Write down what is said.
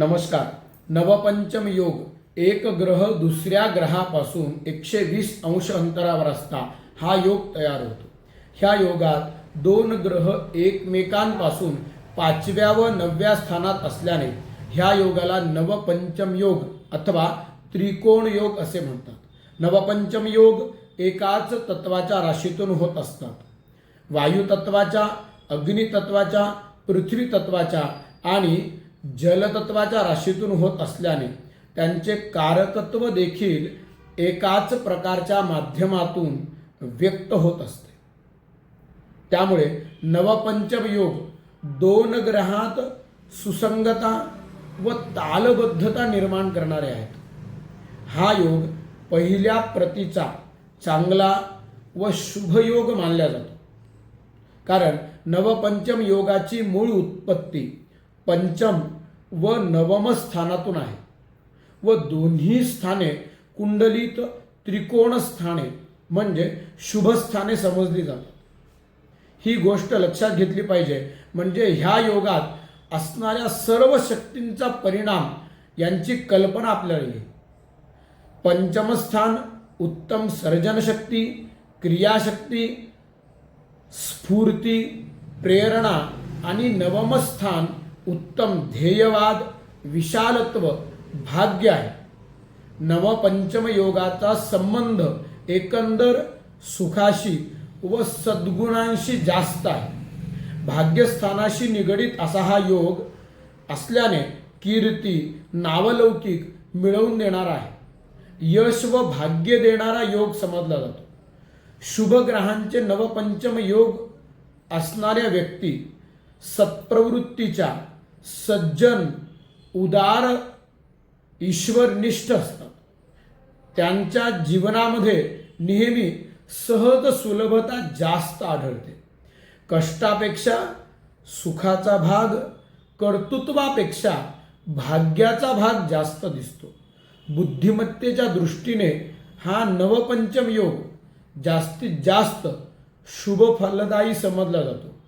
नमस्कार. नवपंचम योग एक ग्रह दुसऱ्या ग्रहापासून एकशे वीस अंश अंतरावर असता हा योग तयार होतो. ह्या योगात दोन ग्रह एकमेकांपासून पाचव्या व नवव्या स्थानात असल्याने ह्या योगाला नवपंचम योग अथवा त्रिकोण योग असे म्हणतात. नवपंचम योग एकाच तत्वाच्या राशीतून होत असतात. वायुतत्वाच्या अग्नितत्वाच्या पृथ्वीतत्वाच्या पृथ्वी आणि जलतत्वाच्या राशीतून होत असल्याने त्यांचे कारकत्व देखील एकाच प्रकारच्या माध्यमातून व्यक्त होत असते. त्यामुळे नवपंचमयोग दोन ग्रहात सुसंगता व तालबद्धता निर्माण करणारे आहेत. हा योग पहिल्या प्रतीचा चांगला व शुभयोग मानला जातो. कारण नवपंचम योगाची मूळ उत्पत्ती पंचम व नवम स्थानातून आहे. व दोन्ही स्थाने कुंडलीत त्रिकोण स्थाने म्हणजे शुभस्थाने समजली जातात. ही गोष्ट लक्षात घेतली पाहिजे. म्हणजे ह्या योगात असणाऱ्या सर्व शक्तींचा परिणाम यांची कल्पना आपल्याला येईल. पंचमस्थान उत्तम सर्जनशक्ती क्रियाशक्ती स्फूर्ती प्रेरणा आणि नवमस्थान उत्तम ध्येयवाद विशालत्व भाग्य आहे. नवपंचम योगाचा संबंध एकंदर सुखाशी व सद्गुणांशी जास्त आहे. भाग्यस्थानाशी निगडीत असा हा योग असल्याने कीर्ती नावलौकिक मिळवून देणारा आहे. यश व भाग्य देणारा योग समजला जातो. शुभ ग्रहांचे नवपंचम योग असणाऱ्या व्यक्ती सत्प्रवृत्तीच्या सज्जन उदार ईश्वरनिष्ठ असतात. त्यांच्या जीवनामध्ये नेहमी सहज सुलभता जास्त आढळते. कष्टापेक्षा सुखाचा भाग कर्तृत्वापेक्षा भाग्याचा भाग जास्त दिसतो. बुद्धिमत्तेच्या दृष्टीने हा नवपंचम योग जास्तीत जास्त शुभ फलदायी समजला जातो.